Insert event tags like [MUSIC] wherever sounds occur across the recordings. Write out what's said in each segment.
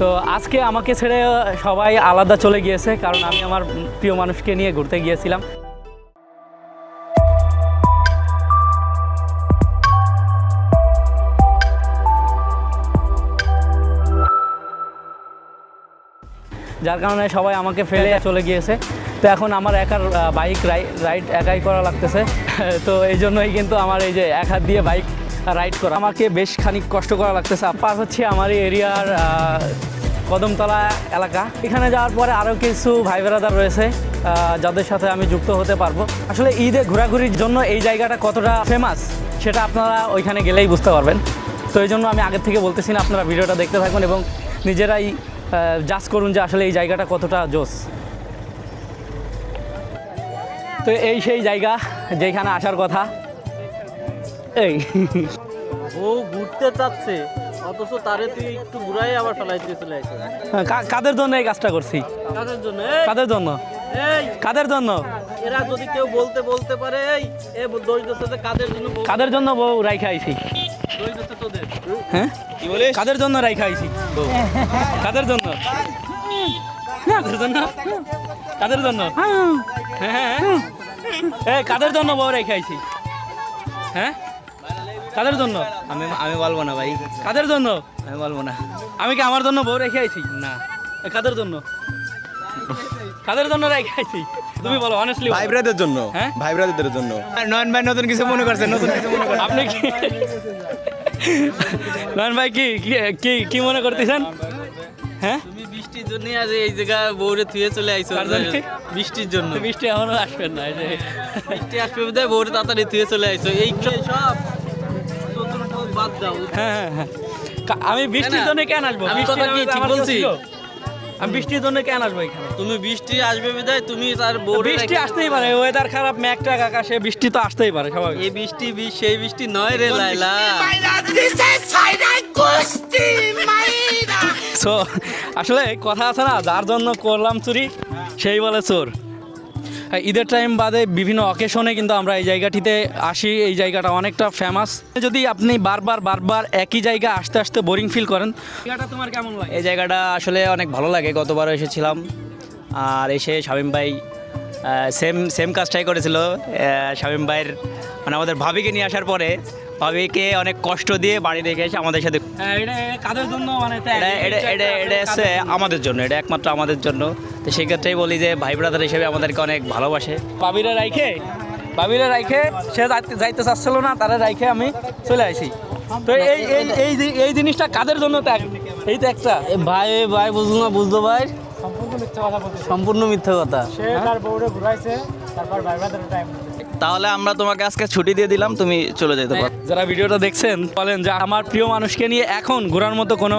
তো আজকে আমাকে ছেড়ে সবাই আলাদা চলে গিয়েছে, কারণ আমি আমার প্রিয় মানুষকে নিয়ে ঘুরতে গিয়েছিলাম। যার কারণে সবাই আমাকে ফেলে চলে গিয়েছে। তো এখন আমার একার বাইক রাইড একাই করা লাগতেছে। [LAUGHS] তো এই জন্যই কিন্তু আমার এই যে এক হাত দিয়ে বাইক রাইড করা। আমাকে বেশ খানিক কষ্ট করা লাগতেছে। পার হচ্ছে আমার এরিয়ার কদমতলা এলাকা। এখানে যাওয়ার পরে আরও কিছু ভাই রয়েছে যাদের সাথে আমি যুক্ত হতে পারব। আসলে ঈদে ঘোরাঘুরির জন্য এই জায়গাটা কতটা ফেমাস সেটা আপনারা ওইখানে গেলেই বুঝতে পারবেন। তো এই জন্য আমি আগের থেকে বলতেছি না, আপনারা ভিডিওটা দেখতে থাকুন এবং নিজেরাই জাজ করুন যে আসলে এই জায়গাটা কতটা জোস। তো এই সেই জায়গা যেখানে আসার কথা। এই। ও ঘুরতে চাচ্ছে অথচ তারে তুই একটু ঘুরাই আবার ফেলাই দিয়ে চলে আসে কা- কাদের জন্য এই কাজটা করছি? কাদের জন্য? কাদের জন্য? এই! কাদের জন্য? এরা যদি কেউ বলতে বলতে পারে এই এ দোষ কাদের জন্য কাদের জন্য বউ রাইখা আইছি? দোষ দিচ্ছে তোদের। হ্যাঁ? কি বলিস? কাদের জন্য রাইখা আইছি? বউ। কাদের জন্য? কাদের জন্য? কাদের জন্য? হ্যাঁ। এ কাদের জন্য বউ রেখে আইছি? হ্যাঁ? কাদের জন্য? আমি আমি বলব না ভাই। কাদের জন্য? আমি বলব না। আমি কি আমার জন্য বউ রেখে আইছি? না। কাদের জন্য? কাদের জন্য রেখে আইছি? তুমি বলো অনেস্টলি ভাই জন্য। হ্যাঁ? ভাই ব্রাদারদের জন্য নয়ন ভাই নতুন কিছু মনে করছে নতুন কিছু মনে করছে। আপনি কি নয়ন ভাই কি কি- কি মনে করতেছেন? হ্যাঁ? বৃষ্টির জন্য আজ এই জায়গা বউরে থুয়ে চলে আইছো। বৃষ্টির জন্য। বৃষ্টি এখনও আসবেন না এই বৃষ্টি আসবে বউরে তাড়াতাড়ি থুয়ে চলে আইছো। এই সব? হ্যাঁ হ্যাঁ হ্যাঁ। আমি বৃষ্টির জন্য কেন আসব? আমি কথা কি ঠিক বলছি? আমি বৃষ্টির জন্য কেন আসব এখানে? তুমি বৃষ্টি আসবে বিদায় তুমি তার বউরে বৃষ্টি আসতেই পারে ওয়েদার খারাপ মেঘটা আকাশে বৃষ্টি তো আসতেই পারে স্বাভাবিক। এই বৃষ্টি বি- সেই বৃষ্টি নয় রে লাইলা সো আসলে কথা আছে না যার জন্য করলাম চুরি সেই বলে চোর। হ্যাঁ, ঈদের টাইম বাদে বিভিন্ন অকেশনে কিন্তু আমরা এই জায়গাটিতে আসি। এই জায়গাটা অনেকটা ফেমাস যদি আপনি বারবার বারবার একই জায়গা আসতে আসতে বোরিং ফিল করেন, জায়গাটা তোমার কেমন লাগে? এই জায়গাটা আসলে অনেক ভালো লাগে। গতবারও এসেছিলাম। আর এসে শামীম ভাই সেম সেম কাজটাই করেছিল। শামীম ভাইয়ের মানে আমাদের ভাবিকে নিয়ে আসার পরে ভাবিকে অনেক কষ্ট দিয়ে বাড়ি রেখে এসে আমাদের সাথে হ্যাঁ, এটা কাদের জন্য? মানে এটা এটা এটা এটা হচ্ছে আমাদের জন্য এটা একমাত্র আমাদের জন্য। তো সেই ক্ষেত্রেই বলি যে ভাই ব্রাদার হিসেবে আমাদেরকে অনেক ভালোবাসে। বাবিরা রাইখে? বাবিরা রাইখে? সে যাইতে যাইতে চাচ্ছিল না তারা রাইখে আমি চলে আসি। তো এই এই এই এই জিনিসটা কাদের জন্য ত্যাগ? এই তো একটা ভাই ভাই বুঝলো না বুঝলো ভাই? সম্পূর্ণ মিথ্যা কথা তাহলে আমরা তোমাকে আজকে ছুটি দিয়ে দিলাম তুমি চলে যেতে পারো। যারা ভিডিওটা দেখছেন বলেন যে আমার প্রিয় মানুষকে নিয়ে এখন ঘোরার মতো কোনো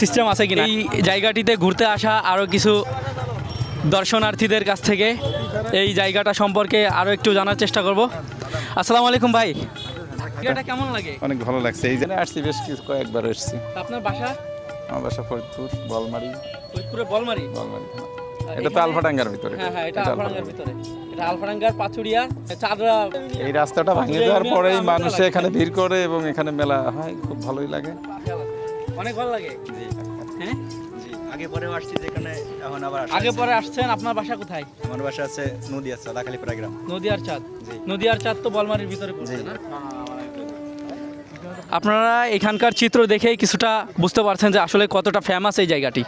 সিস্টেম আছে কিনা? এই জায়গাটিতে ঘুরতে আসা আরও কিছু দর্শনার্থীদের কাছ থেকে এই জায়গাটা সম্পর্কে আরও একটু জানার চেষ্টা করব। আসসালামু আলাইকুম ভাই। জায়গাটা কেমন লাগে? অনেক ভালো লাগছে। এই জন্য আসছি বেশ কিছু কয়েকবার এসছি। আপনার বাসা? আমার বাসা ফরিদপুর বলমারি। ফরিদপুরে বলমারি? বলমারি এটা তো আলফাডাঙ্গার ভিতরে। হ্যাঁ হ্যাঁ এটা আলফাডাঙ্গার ভিতরে। এটা আলফাডাঙ্গার পাচুরিয়া চাঁদরা এই রাস্তাটা ভাঙে যাওয়ার পরেই মানুষ এখানে ভিড় করে এবং এখানে মেলা হয় খুব ভালোই লাগে। অনেক ভালো লাগে। হ্যাঁ? আগে পরেও আসছি যেখানে এখন আবার আগে পরে আসছেন আপনার বাসা কোথায়? আমার বাসা আছে নদী আছে দাখালিপাড়া গ্রাম। নদিয়ার চাঁদ। নদিয়ার চাঁদ তো বলমারির ভিতরে পড়ছে না? আপনারা এখানকার চিত্র দেখেই কিছুটা বুঝতে পারছেন যে আসলে কতটা ফেমাস এই জায়গাটি।